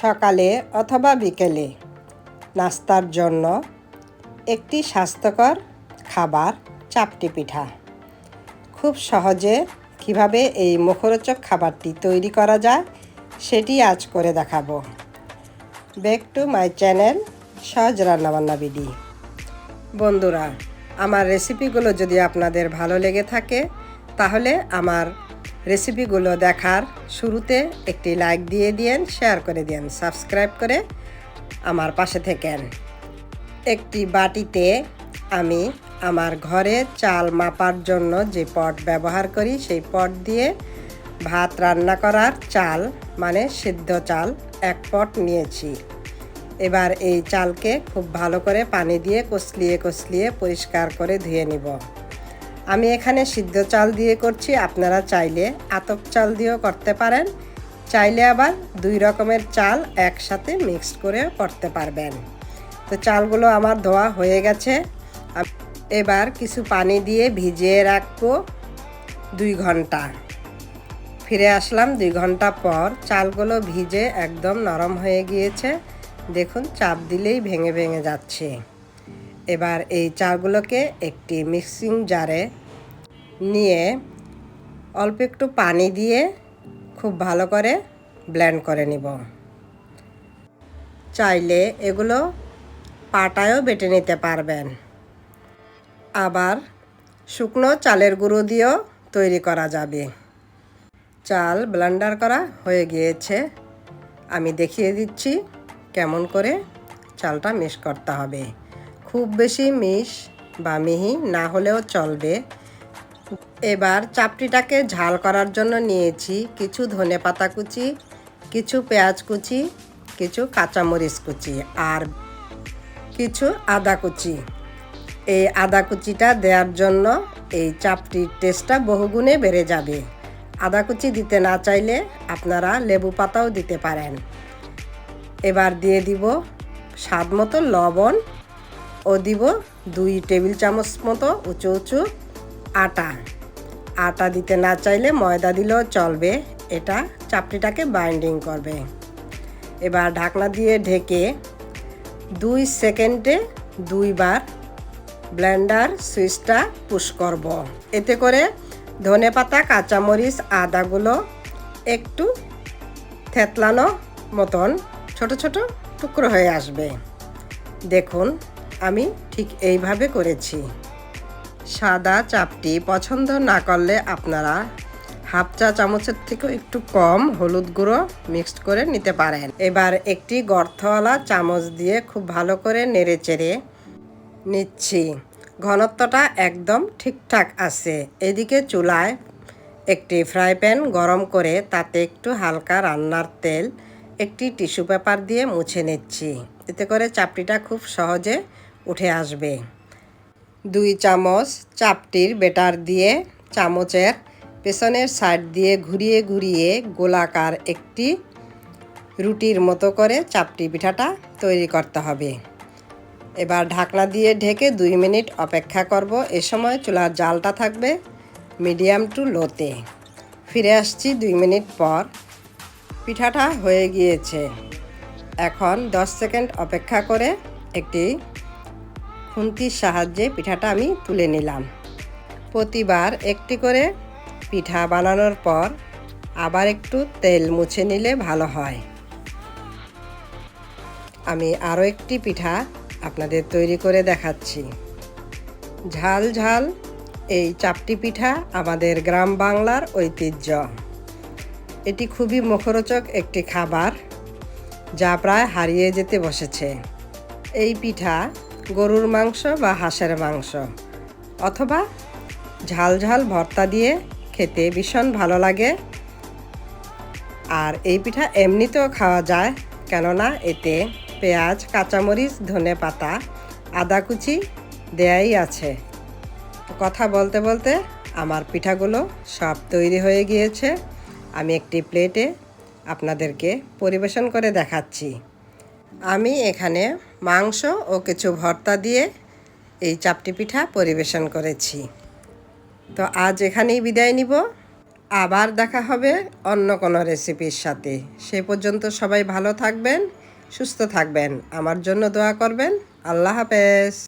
সকালে অথবা বিকেলে নাস্তার জন্য একটি স্বাস্থ্যকর খাবার চাপটি পিঠা। খুব সহজে কীভাবে এই মুখরোচক খাবারটি তৈরি করা যায় সেটি আজ করে দেখাবো। ব্যাক টু মাই চ্যানেল সহজ রান্নাবান্না বিডি। বন্ধুরা, আমার রেসিপিগুলো যদি আপনাদের ভালো লেগে থাকে, তাহলে আমার রেসিপিগুলো দেখার শুরুতে একটি লাইক দিয়ে দিয়েন, শেয়ার করে দিন সাবস্ক্রাইব করে আমার পাশে থেকেন। একটি বাটিতে আমি আমার ঘরে চাল মাপার জন্য যে পট ব্যবহার করি, সেই পট দিয়ে ভাত রান্না করার চাল মানে সিদ্ধ চাল, এক পট নিয়েছি। এবার এই চালকে খুব ভালো করে পানি দিয়ে কষলিয়ে কষলিয়ে পরিষ্কার করে ধুয়ে নিব। আমি এখানে সিদ্ধ চাল দিয়ে করছি, আপনারা চাইলে আতপ চাল দিয়েও করতে পারেন। চাইলে আবার দুই রকমের চাল একসাথে মিক্সড করেও করতে পারবেন। তো চালগুলো আমার ধোয়া হয়ে গেছে। এবার কিছু পানি দিয়ে ভিজিয়ে রাখব দুই ঘণ্টা। ফিরে আসলাম দুই ঘণ্টা পর। চালগুলো ভিজে একদম নরম হয়ে গিয়েছে। দেখুন, চাপ দিলেই ভেঙে ভেঙে যাচ্ছে। এবার এই চালগুলোকে একটি মিক্সিং জারে নিয়ে অল্প একটু পানি দিয়ে খুব ভালো করে ব্লেন্ড করে নিব। চাইলে এগুলো পাটায়ও বেটে নিতে পারবেন। আবার শুকনো চালের গুঁড়ো দিয়েও তৈরি করা যাবে। চাল ব্লেন্ডার করা হয়ে গিয়েছে। আমি দেখিয়ে দিচ্ছি কেমন করে চালটা মিশ করতে হবে। খুব বেশি মিশ বা মিহি না হলেও চলবে। এবার চাপটিটাকে ঝাল করার জন্য নিয়েছি কিছু ধনে পাতা কুচি, কিছু পেঁয়াজ কুচি, কিছু কাঁচামরিচ কুচি আর কিছু আদা কুচি। এই আদা কুচিটা দেওয়ার জন্য এই চাপটির টেস্টটা বহুগুণে বেড়ে যাবে। আদা কুচি দিতে না চাইলে আপনারা লেবু পাতাও দিতে পারেন। এবার দিয়ে দিব স্বাদ মতো লবণ ও দিব দুই টেবিল চামচ মতো উঁচু উঁচু আটা। আটা দিতে না চাইলে ময়দা দিলেও চলবে। এটা চাপটিটাকে বাইন্ডিং করবে। এবার ঢাকনা দিয়ে ঢেকে দুই সেকেন্ডে দুইবার ব্লেন্ডার সুইচটা পুশ করব। এতে করে ধনে পাতা, কাঁচামরিচ, আদাগুলো একটু থেতলানো মতন ছোট ছোট টুকরো হয়ে আসবে। দেখুন আমি ঠিক এইভাবে করেছি। সাদা চাপটি পছন্দ না করলে আপনারা হাফ চা চামচের থেকেও একটু কম হলুদ গুঁড়ো মিক্সড করে নিতে পারেন। এবার একটি গর্তওয়ালা চামচ দিয়ে খুব ভালো করে নেড়ে চেড়ে নিচ্ছি। ঘনত্বটা একদম ঠিকঠাক আছে। এদিকে চুলায় একটি ফ্রাই প্যান গরম করে তাতে একটু হালকা রান্নার তেল, একটি টিস্যু পেপার দিয়ে মুছে নিচ্ছি। এতে করে চাপটিটা খুব সহজে উঠে আসবে। দুই চামচ চাপটির বেটার দিয়ে চামচের পেছনের সাইড দিয়ে ঘুরিয়ে ঘুরিয়ে গোলাকার একটি রুটির মতো করে চাপটি পিঠাটা তৈরি করতে হবে। এবার ঢাকনা দিয়ে ঢেকে দুই মিনিট অপেক্ষা করব। এ সময় চুলার জালটা থাকবে মিডিয়াম টু লোতে। ফিরে আসছি দুই মিনিট পর। পিঠাটা হয়ে গিয়েছে। এখন দশ সেকেন্ড অপেক্ষা করে একটি খুন্তির সাহায্যে পিঠাটা আমি তুলে নিলাম। প্রতিবার একটি করে পিঠা বানানোর পর আবার একটু তেল মুছে নিলে ভালো হয়। আমি আরও একটি পিঠা আপনাদের তৈরি করে দেখাচ্ছি। ঝাল ঝাল এই চাপটি পিঠা আমাদের গ্রাম বাংলার ঐতিহ্য। এটি খুবই মুখরোচক একটি খাবার যা প্রায় হারিয়ে যেতে বসেছে। এই পিঠা গরুর মাংস বা হাঁসের মাংস। অথবা ঝাল ঝাল ভর্তা দিয়ে খেতে ভীষণ ভালো লাগে। আর এই পিঠা এমনিতেও খাওয়া যায়, কেননা এতে পেঁয়াজ, কাঁচামরিচ, ধনে পাতা, আদা কুচি দেয়াই আছে। কথা বলতে বলতে আমার পিঠাগুলো সব তৈরি হয়ে গিয়েছে। আমি একটি প্লেটে আপনাদেরকে পরিবেশন করে দেখাচ্ছি। আমি এখানে মাংস ও কিছু ভর্তা দিয়ে এই চাপটি পিঠা পরিবেশন করেছি। তো আজ এখানেই বিদায় নিব। আবার দেখা হবে অন্য কোনো রেসিপির সাথে। সে পর্যন্ত সবাই ভালো থাকবেন, সুস্থ থাকবেন। আমার জন্য দোয়া করবেন। আল্লাহ হাফেজ।